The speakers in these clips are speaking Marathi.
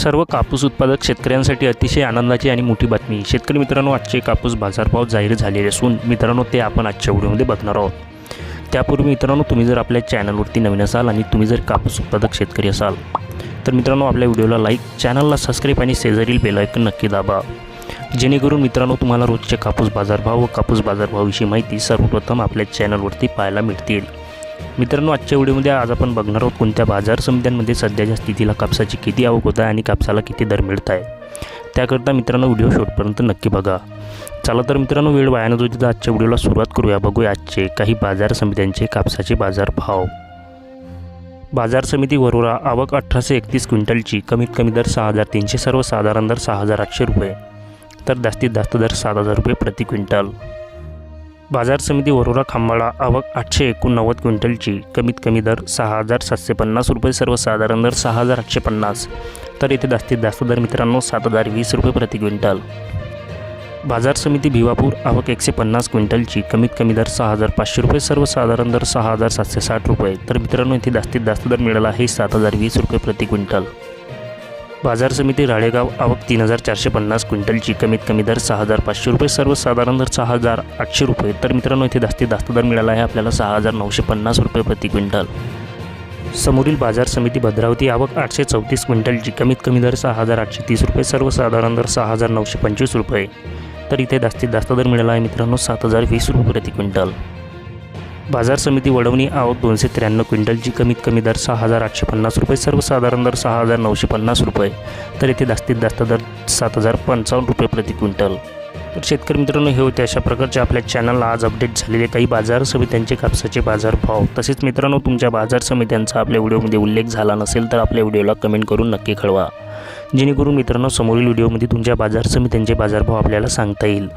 सर्व कापूस उत्पादक शेतकऱ्यांसाठी अतिशय आनंदाची आणि मोठी बातमी. शेतकरी मित्रांनो आजचे कापूस बाजारभाव जाहीर झालेले असून मित्रांनो ते आपण आजच्या व्हिडिओमध्ये बघणार आहोत. त्यापूर्वी मित्रांनो तुम्ही जर आपल्या चॅनलवरती नवीन असाल आणि तुम्ही जर कापूस उत्पादक शेतकरी असाल तर मित्रांनो आपल्या व्हिडिओला लाईक चॅनलला सबस्क्राईब आणि शेजारील बेलायकन नक्की दाबा. जेणेकरून मित्रांनो तुम्हाला रोजचे कापूस बाजारभाव व कापूस बाजारभावाविषयी माहिती सर्वप्रथम आपल्या चॅनलवरती पाहायला मिळतील. मित्रांनो आजच्या व्हिडिओमध्ये आज आपण बघणार आहोत कोणत्या बाजार समित्यांमध्ये सध्याच्या स्थितीला कापसाची किती आवक होत आहे आणि कापसाला किती दर मिळत आहे. त्याकरता मित्रांनो व्हिडिओ शेवटपर्यंत नक्की बघा. चला तर मित्रांनो वेळ वाया न तर आजच्या व्हिडिओला सुरुवात करूया. बघूया आजचे काही बाजार समित्यांचे कापसाचे बाजार भाव बाजार समिती वरोरा आवक अठराशे एकतीस क्विंटलची कमीत कमी दर सहा हजार तीनशे सर्वसाधारण दर सहा हजार आठशे रुपये. तर जास्तीत जास्त दर सात हजार रुपये प्रति क्विंटल. बाजार समिती वरोरा खांबाळा आवक आठशे एकोणनव्वद क्विंटलची. कमीत कमी दर सहा हजार सातशे पन्नास रुपये सर्वसाधारण दर सहा हजार आठशे पन्नास. तर येथे जास्तीत जास्त दर मित्रांनो सात हजार वीस रुपये प्रति क्विंटल. बाजार समिती भिवापूर आवक एकशे पन्नास क्विंटलची. कमीत कमी दर सहा हजार पाचशे रुपये सर्वसाधारण दर सहा हजार सातशे साठ रुपये. तर मित्रांनो इथे जास्तीत जास्त दर मिळाला आहे सात हजार वीस रुपये प्रति क्विंटल. बाजार समिती राळेगाव आवक तीन हजार चारशे पन्नास क्विंटलची कमीत कमी दर सहा हजार पाचशे रुपये सर्वसाधारण दर सहा हजार आठशे रुपये. तर मित्रांनो इथे जास्तीत जास्त दर मिळाला आहे आपल्याला सहा हजार नऊशे पन्नास रुपये प्रति क्विंटल. समोरील बाजार समिती भद्रावती आवक आठशे चौतीस क्विंटलची कमीत कमी दर सहा हजार आठशे तीस रुपये सर्वसाधारण दर सहा हजार नऊशे पंचवीस रुपये. तर इथे जास्तीत जास्त दर मिळाला आहे मित्रांनो सात हजार वीस रुपये प्रति क्विंटल. बाजार समिती वडवणी आवक दोनशे त्र्याण्णव क्विंटलची कमीत कमी दर सहा हजार आठशे पन्नास रुपये. सर्वसाधारण दर सहा हजार नऊशे पन्नास रुपये. तर येथे जास्तीत जास्त दर सात हजार पंचावन्न रुपये प्रति क्विंटल. तर शेतकरी मित्रांनो हे होते अशा प्रकारचे आपल्या चॅनलला आज अपडेट झालेले काही बाजार समित्यांचे कापसाचे बाजार भाव तसेच मित्रांनो तुमच्या बाजार समित्यांचा आपल्या व्हिडिओमध्ये उल्लेख झाला नसेल तर आपल्या व्हिडिओला कमेंट करून नक्की कळवा. जेणेकरून मित्रांनो समोरील व्हिडिओमध्ये तुमच्या बाजार समित्यांचे बाजारभाव आपल्याला सांगता येईल.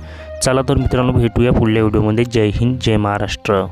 चला तर मित्रांनो भेटूया पुढल्या व्हिडिओमध्ये. जय हिंद जय महाराष्ट्र.